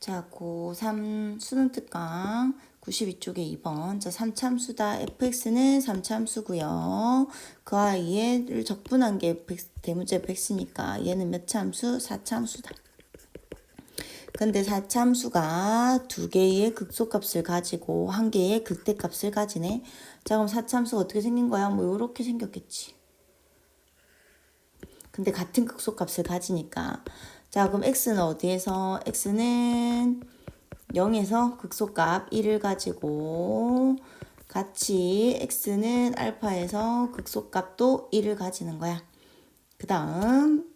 자, 고3 수능 특강 92쪽에 2번. 자, 3참수다. fx는 3참수고요. 그 아이를 적분한 게 fx, 대문자 fx니까 얘는 몇 참수? 4참수다. 근데 4참수가 두 개의 극소값을 가지고 한 개의 극대값을 가지네. 자, 그럼 4참수가 어떻게 생긴 거야? 뭐 요렇게 생겼겠지. 근데 같은 극소값을 가지니까 자 그럼 x는 어디에서 x는 0에서 극소값 1을 가지고 같이 x는 알파에서 극소값도 1을 가지는 거야. 그 다음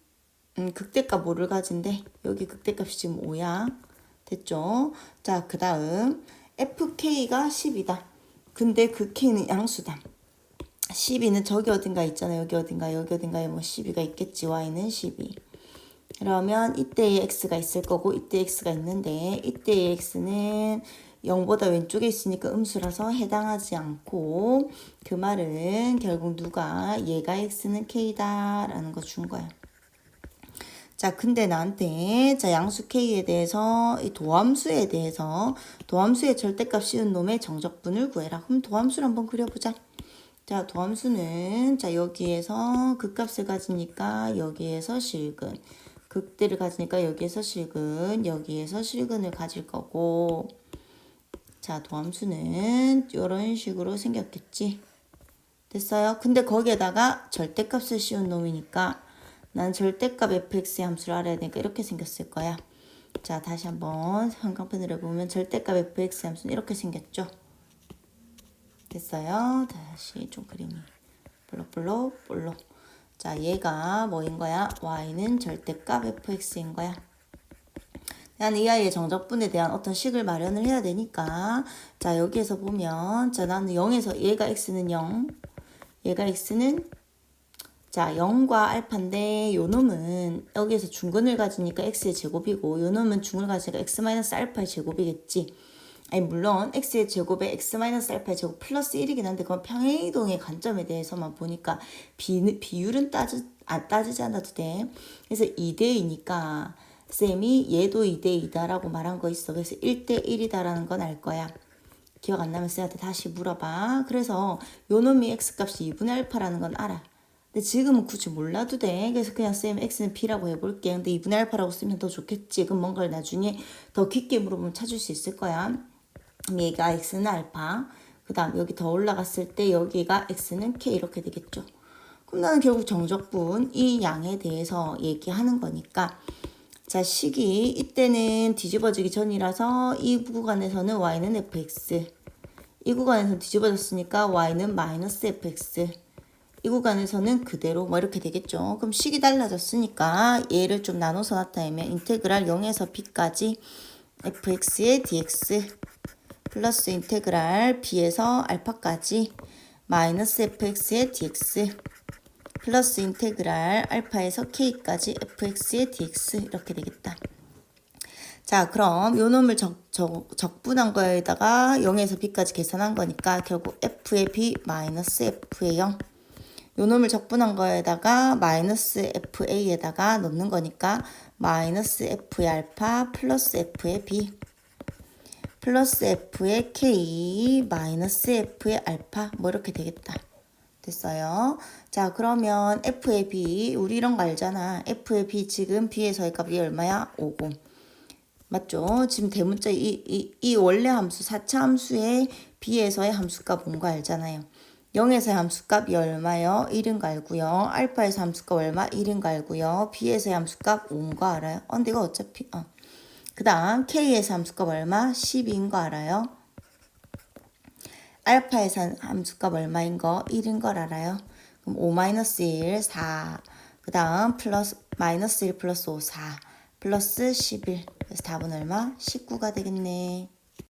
음, 극대값 5를 가진대. 여기 극대값이 지금 5야. 됐죠? 자, 그 다음 fk가 10이다. 근데 그 k는 양수다. 12는 저기 어딘가 있잖아요. 여기 어딘가 여기 어딘가에 뭐 12가 있겠지. y는 12. 그러면 이때의 x가 있을 거고 이때 x가 있는데 이때의 x는 0보다 왼쪽에 있으니까 음수라서 해당하지 않고 그 말은 결국 누가 얘가 x는 k다 라는 거 준 거야. 자, 근데 나한테 자 양수 k에 대해서 이 도함수에 대해서 도함수의 절대값 씌운 놈의 정적분을 구해라. 그럼 도함수를 한번 그려보자. 자, 도함수는 자 여기에서 극값을 가지니까 여기에서 실근, 극대를 가지니까 여기에서 실근, 여기에서 실근을 가질 거고, 자 도함수는 이런 식으로 생겼겠지. 됐어요? 근데 거기에다가 절대값을 씌운 놈이니까 난 절대값 fx의 함수를 알아야 되니까 이렇게 생겼을 거야. 자, 다시 한번 형광펜으로 보면 절대값 fx 함수는 이렇게 생겼죠. 됐어요? 다시 좀 그림이 볼록볼록 볼록. 자, 얘가 뭐인 거야? y는 절대값 fx인 거야. 나는 이 아이의 정적분에 대한 어떤 식을 마련을 해야 되니까 자 여기에서 보면 자 나는 0에서 얘가 x는 0 얘가 x는 자 0과 알파인데 요 놈은 여기에서 중근을 가지니까 x의 제곱이고 요 놈은 중을 가지니까 x 마이너스 알파의 제곱이겠지 아니 물론 x의 제곱에 x 마이너스 알파의 제곱 플러스 1이긴 한데 그건 평행이동의 관점에 대해서만 보니까 비, 비율은 따지, 안 따지지 않아도 돼 그래서 2대 2니까 쌤이 얘도 2대 2다라고 말한 거 있어. 그래서 1대 1이다라는 건 알 거야. 기억 안 나면 쌤한테 다시 물어봐. 그래서 요 놈이 x값이 2분의 알파라는 건 알아. 근데 지금은 굳이 몰라도 돼. 그래서 그냥 쌤 x는 b라고 해볼게. 근데 2분의 알파라고 쓰면 더 좋겠지. 그럼 뭔가를 나중에 더 깊게 물어보면 찾을 수 있을 거야. 얘가 x는 알파. 그 다음 여기 더 올라갔을 때 여기가 x는 k 이렇게 되겠죠. 그럼 나는 결국 정적분 이 양에 대해서 얘기하는 거니까 자, 식이 이때는 뒤집어지기 전이라서 이 구간에서는 y는 fx. 이 구간에서 뒤집어졌으니까 y는 마이너스 fx. 이 구간에서는 그대로 뭐 이렇게 되겠죠. 그럼 식이 달라졌으니까 얘를 좀 나눠서 나타내면 인테그랄 0에서 b까지 fx의 dx 플러스 인테그랄 b에서 알파까지 마이너스 fx의 dx 플러스 인테그랄 알파에서 k까지 fx의 dx 이렇게 되겠다. 자, 그럼 요 놈을 적, 적, 적분한 거에다가 0에서 b까지 계산한 거니까 결국 f의 b 마이너스 f의 0. 요 놈을 적분한 거에다가 마이너스 fa에다가 넣는 거니까 마이너스 f의 알파 플러스 f의 b 플러스 f의 k 마이너스 f의 알파 뭐 이렇게 되겠다. 됐어요. 자, 그러면 f의 b 우리 이런 거 알잖아. f의 b 지금 b에서의 값이 얼마야? 50. 맞죠? 지금 대문자 이, 이, 이 원래 함수 4차 함수의 b에서의 함수값 뭔가 알잖아요. 0에서의 함수값이 얼마요? 1인 거 알고요. 알파에서 함수값 얼마? 1인 거 알고요. b에서의 함수값 5인 거 알아요. 어, 근데 이거 어차피 어. 그 다음 k에서 함수값 얼마? 10인 거 알아요. 알파에서 함수값 얼마인 거? 1인 걸 알아요. 그럼 5-1, 4. 그 다음 플러스 마이너스 1 플러스 5, 4. 플러스 11. 그래서 답은 얼마? 19가 되겠네.